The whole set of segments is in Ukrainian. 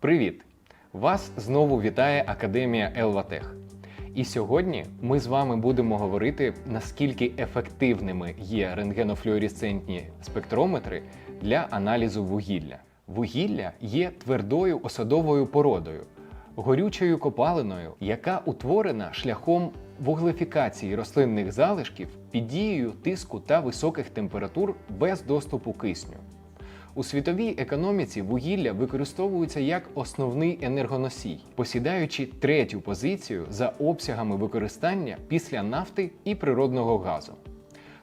Привіт! Вас знову вітає Академія Елватех. І сьогодні ми з вами будемо говорити, наскільки ефективними є рентгенофлюоресцентні спектрометри для аналізу вугілля. Вугілля є твердою осадовою породою, горючою копалиною, яка утворена шляхом вуглефікації рослинних залишків під дією тиску та високих температур без доступу кисню. У світовій економіці вугілля використовується як основний енергоносій, посідаючи третю позицію за обсягами використання після нафти і природного газу.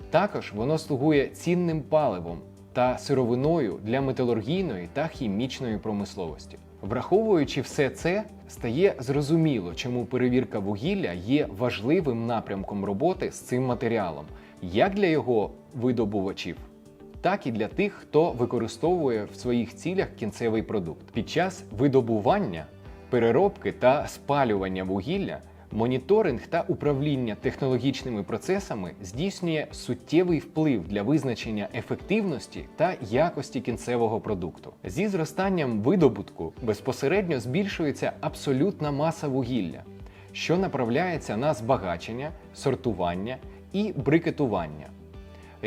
Також воно слугує цінним паливом та сировиною для металургійної та хімічної промисловості. Враховуючи все це, стає зрозуміло, чому перевірка вугілля є важливим напрямком роботи з цим матеріалом, як для його видобувачів, так і для тих, хто використовує в своїх цілях кінцевий продукт. Під час видобування, переробки та спалювання вугілля, моніторинг та управління технологічними процесами здійснює суттєвий вплив для визначення ефективності та якості кінцевого продукту. Зі зростанням видобутку безпосередньо збільшується абсолютна маса вугілля, що направляється на збагачення, сортування і брикетування.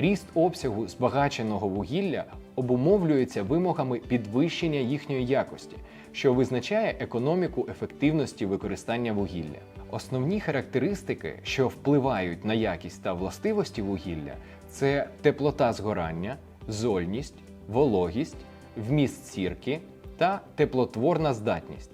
Ріст обсягу збагаченого вугілля обумовлюється вимогами підвищення їхньої якості, що визначає економіку ефективності використання вугілля. Основні характеристики, що впливають на якість та властивості вугілля, це теплота згорання, зольність, вологість, вміст сірки та теплотворна здатність.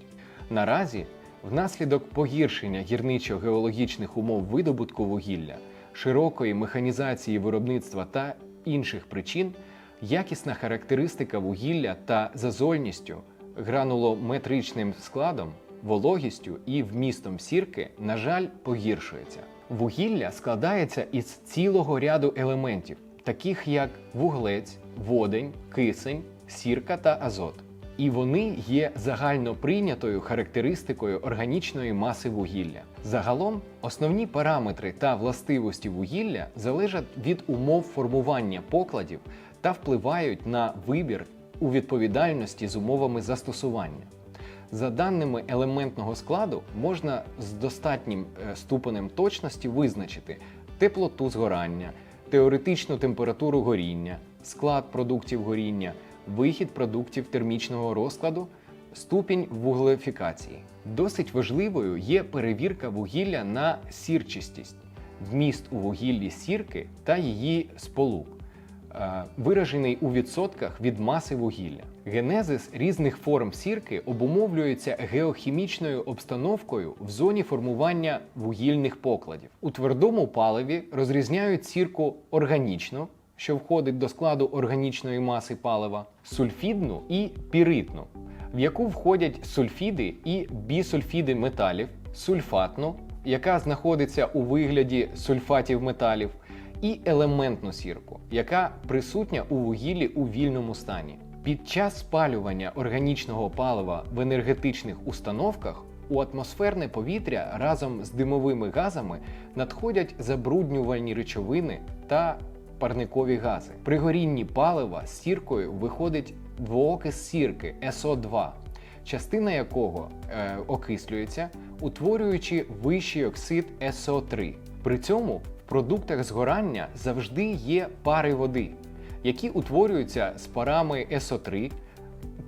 Наразі, внаслідок погіршення гірничо-геологічних умов видобутку вугілля, широкої механізації виробництва та інших причин, якісна характеристика вугілля та зазольністю, гранулометричним складом, вологістю і вмістом сірки, на жаль, погіршується. Вугілля складається із цілого ряду елементів, таких як вуглець, водень, кисень, сірка та азот. І вони є загально прийнятою характеристикою органічної маси вугілля. Загалом, основні параметри та властивості вугілля залежать від умов формування покладів та впливають на вибір у відповідальності з умовами застосування. За даними елементного складу, можна з достатнім е, ступенем точності визначити теплоту згорання, теоретичну температуру горіння, склад продуктів горіння, вихід продуктів термічного розкладу, ступінь вуглефікації. Досить важливою є перевірка вугілля на сірчистість, вміст у вугіллі сірки та її сполук, е, виражений у відсотках від маси вугілля. Генезис різних форм сірки обумовлюється геохімічною обстановкою в зоні формування вугільних покладів. У твердому паливі розрізняють сірку органічну, що входить до складу органічної маси палива, сульфідну і піритну, в яку входять сульфіди і бісульфіди металів, сульфатну, яка знаходиться у вигляді сульфатів металів, і елементну сірку, яка присутня у вугіллі у вільному стані. Під час спалювання органічного палива в енергетичних установках у атмосферне повітря разом з димовими газами надходять забруднювальні речовини та парникові гази. При горінні палива з сіркою виходить двоокис сірки СО2, частина якого е, окислюється, утворюючи вищий оксид СО3. При цьому в продуктах згорання завжди є пари води, які утворюються з парами СО3,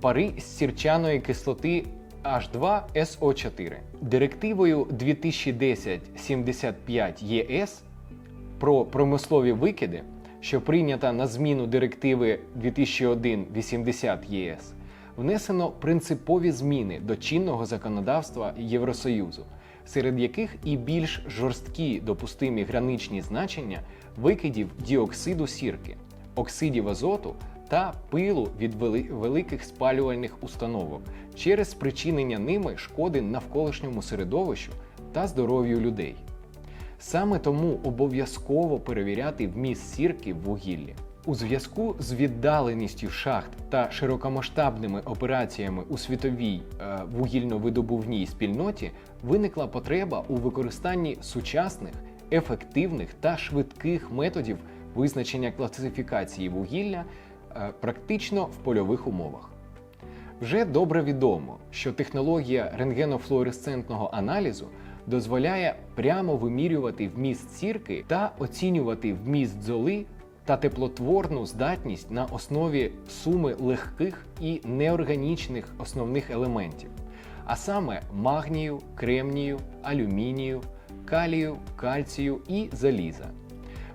пари з сірчаної кислоти H2SO4. Директивою 2010-75 ЄС про промислові викиди, що прийнята на зміну директиви 2001-80 ЄС, внесено принципові зміни до чинного законодавства Євросоюзу, серед яких і більш жорсткі допустимі граничні значення викидів діоксиду сірки, оксидів азоту та пилу від великих спалювальних установок через спричинення ними шкоди навколишньому середовищу та здоров'ю людей. Саме тому обов'язково перевіряти вміст сірки в вугіллі. У зв'язку з віддаленістю шахт та широкомасштабними операціями у світовій е, вугільно-видобувній спільноті виникла потреба у використанні сучасних, ефективних та швидких методів визначення класифікації вугілля е, практично в польових умовах. Вже добре відомо, що технологія рентгенофлуоресцентного аналізу дозволяє прямо вимірювати вміст сірки та оцінювати вміст золи та теплотворну здатність на основі суми легких і неорганічних основних елементів, а саме магнію, кремнію, алюмінію, калію, кальцію і заліза.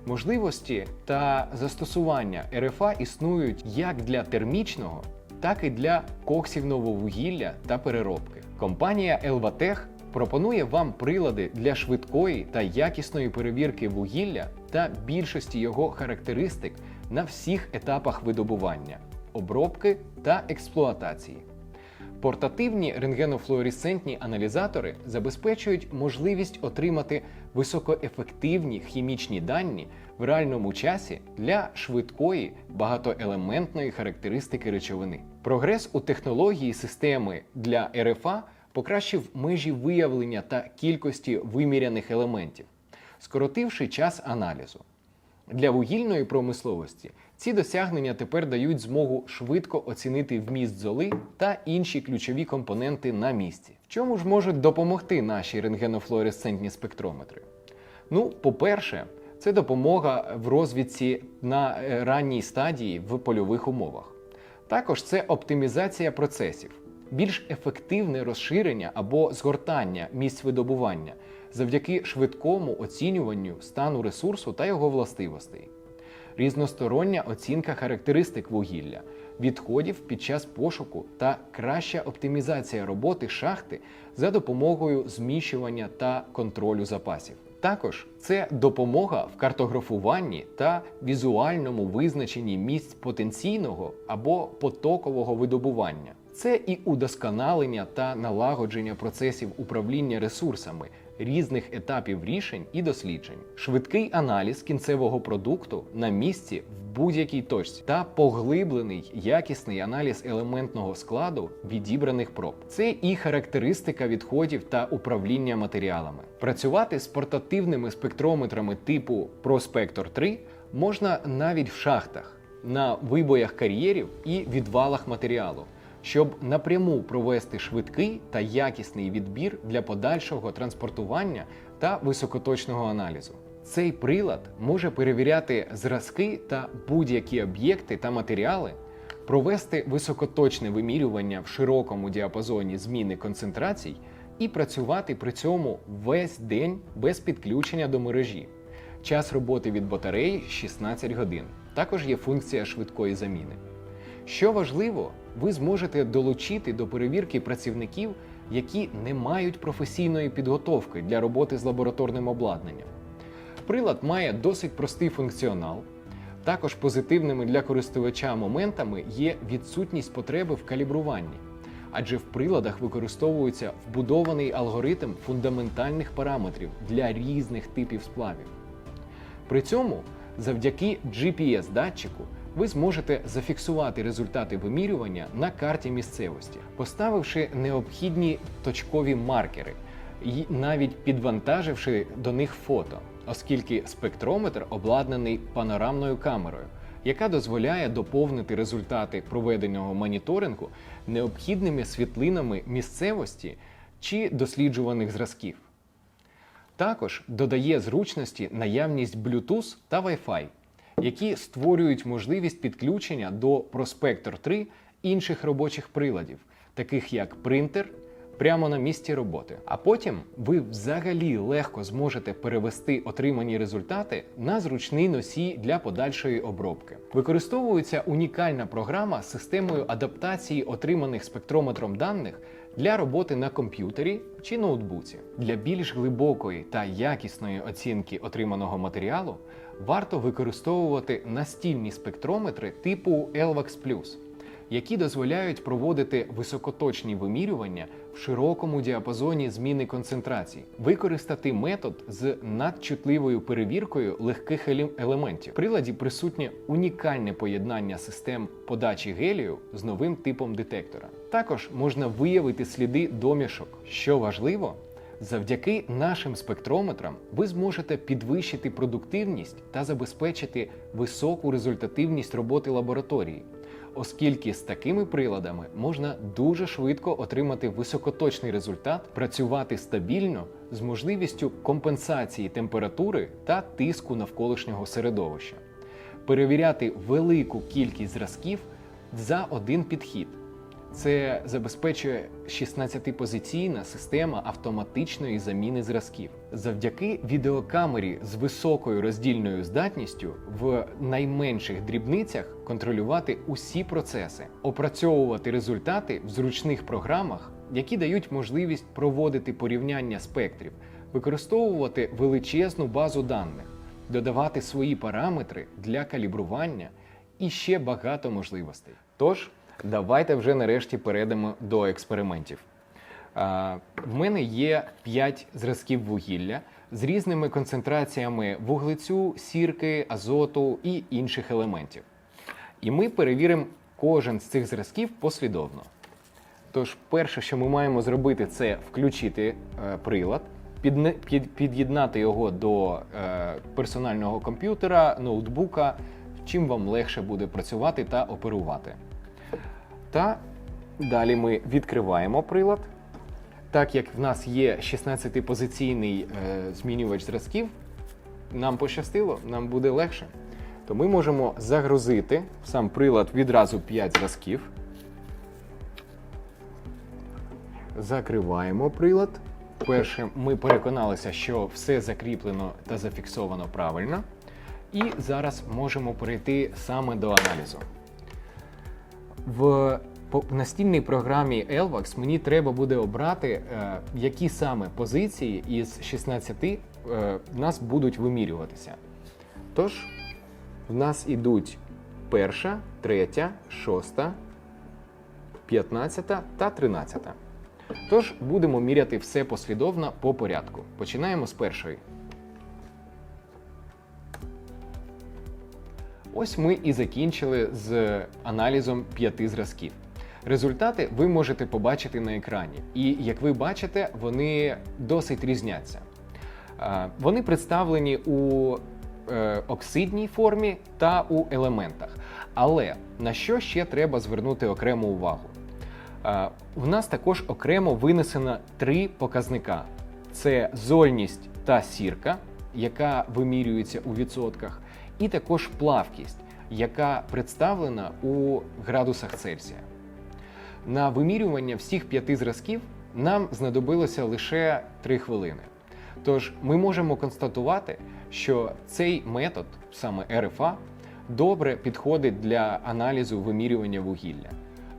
Можливості та застосування РФА існують як для термічного, так і для коксівного вугілля та переробки. Компанія Elvatech пропонує вам прилади для швидкої та якісної перевірки вугілля та більшості його характеристик на всіх етапах видобування, обробки та експлуатації. Портативні рентгенофлуоресцентні аналізатори забезпечують можливість отримати високоефективні хімічні дані в реальному часі для швидкої багатоелементної характеристики речовини. Прогрес у технології системи для РФА покращив межі виявлення та кількості виміряних елементів, скоротивши час аналізу. Для вугільної промисловості ці досягнення тепер дають змогу швидко оцінити вміст золи та інші ключові компоненти на місці. В чому ж можуть допомогти наші рентгенофлуоресцентні спектрометри? Ну, по-перше, це допомога в розвідці на е, ранній стадії в польових умовах. Також це оптимізація процесів, більш ефективне розширення або згортання місць видобування завдяки швидкому оцінюванню стану ресурсу та його властивостей, різностороння оцінка характеристик вугілля, відходів під час пошуку та краща оптимізація роботи шахти за допомогою зміщування та контролю запасів. Також це допомога в картографуванні та візуальному визначенні місць потенційного або потокового видобування. Це і удосконалення та налагодження процесів управління ресурсами різних етапів рішень і досліджень, швидкий аналіз кінцевого продукту на місці в будь-якій точці та поглиблений якісний аналіз елементного складу відібраних проб. Це і характеристика відходів та управління матеріалами. Працювати з портативними спектрометрами типу ProSpector 3 можна навіть в шахтах, на вибоях кар'єрів і відвалах матеріалу щоб напряму провести швидкий та якісний відбір для подальшого транспортування та високоточного аналізу. Цей прилад може перевіряти зразки та будь-які об'єкти та матеріали, провести високоточне вимірювання в широкому діапазоні зміни концентрацій і працювати при цьому весь день без підключення до мережі. Час роботи від батареї 16 годин. Також є функція швидкої заміни. Що важливо, ви зможете долучити до перевірки працівників, які не мають професійної підготовки для роботи з лабораторним обладнанням. Прилад має досить простий функціонал. Також позитивними для користувача моментами є відсутність потреби в калібруванні, адже в приладах використовується вбудований алгоритм фундаментальних параметрів для різних типів сплавів. При цьому завдяки GPS-датчику ви зможете зафіксувати результати вимірювання на карті місцевості, поставивши необхідні точкові маркери і навіть підвантаживши до них фото, оскільки спектрометр обладнаний панорамною камерою, яка дозволяє доповнити результати проведеного моніторингу необхідними світлинами місцевості чи досліджуваних зразків. Також додає зручності наявність Bluetooth та Wi-Fi, які створюють можливість підключення до Prospector 3 інших робочих приладів, таких як принтер, прямо на місці роботи. А потім ви взагалі легко зможете перевести отримані результати на зручний носій для подальшої обробки. Використовується унікальна програма з системою адаптації отриманих спектрометром даних для роботи на комп'ютері чи ноутбуці. Для більш глибокої та якісної оцінки отриманого матеріалу варто використовувати настільні спектрометри типу LVAX Plus, які дозволяють проводити високоточні вимірювання в широкому діапазоні зміни концентрацій, використати метод з надчутливою перевіркою легких елементів. В приладі присутнє унікальне поєднання систем подачі гелію з новим типом детектора. Також можна виявити сліди домішок. Що важливо, завдяки нашим спектрометрам ви зможете підвищити продуктивність та забезпечити високу результативність роботи лабораторії оскільки з такими приладами можна дуже швидко отримати високоточний результат, працювати стабільно з можливістю компенсації температури та тиску навколишнього середовища, перевіряти велику кількість зразків за один підхід. Це забезпечує 16-позиційна система автоматичної заміни зразків. Завдяки відеокамері з високою роздільною здатністю в найменших дрібницях контролювати усі процеси, опрацьовувати результати в зручних програмах, які дають можливість проводити порівняння спектрів, використовувати величезну базу даних, додавати свої параметри для калібрування і ще багато можливостей. Тож, давайте вже нарешті перейдемо до експериментів. А, В мене є 5 зразків вугілля з різними концентраціями вуглецю, сірки, азоту і інших елементів. І ми перевіримо кожен з цих зразків послідовно. Тож, перше, що ми маємо зробити, це включити е, прилад, під'єднати його до е, персонального комп'ютера, ноутбука, чим вам легше буде працювати та оперувати. Та далі ми відкриваємо прилад. Так як в нас є 16-позиційний е, змінювач зразків, нам пощастило, нам буде легше. То ми можемо загрузити в сам прилад відразу 5 зразків. Закриваємо прилад. Перше, ми переконалися, що все закріплено та зафіксовано правильно. І зараз можемо перейти саме до аналізу. В настільній програмі Elvax мені треба буде обрати, е, які саме позиції із 16 е, нас будуть вимірюватися. Тож, в нас ідуть перша, третя, шоста, п'ятнадцята та тринадцята. Тож будемо міряти все послідовно по порядку. Починаємо з першої. Ось ми і закінчили з аналізом п'яти зразків. Результати ви можете побачити на екрані, і як ви бачите, вони досить різняться. Вони представлені у е, оксидній формі та у елементах. Але на що ще треба звернути окрему увагу? В нас також окремо винесено три показника: це зольність та сірка, яка вимірюється у відсотках, і також плавкість, яка представлена у градусах Цельсія. На вимірювання всіх п'яти зразків нам знадобилося лише 3 хвилини. Тож ми можемо констатувати, що цей метод, саме РФА, добре підходить для аналізу вимірювання вугілля.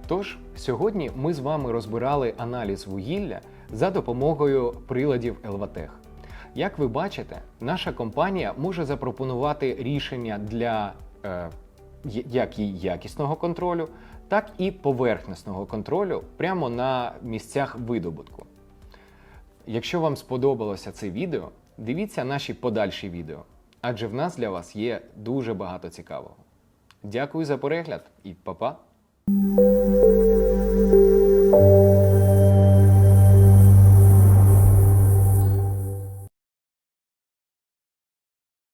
Тож сьогодні ми з вами розбирали аналіз вугілля за допомогою приладів Elvatech. Як ви бачите, наша компанія може запропонувати рішення для е, як і якісного контролю, так і поверхностного контролю прямо на місцях видобутку. Якщо вам сподобалося це відео, дивіться наші подальші відео, адже в нас для вас є дуже багато цікавого. Дякую за перегляд і па-па!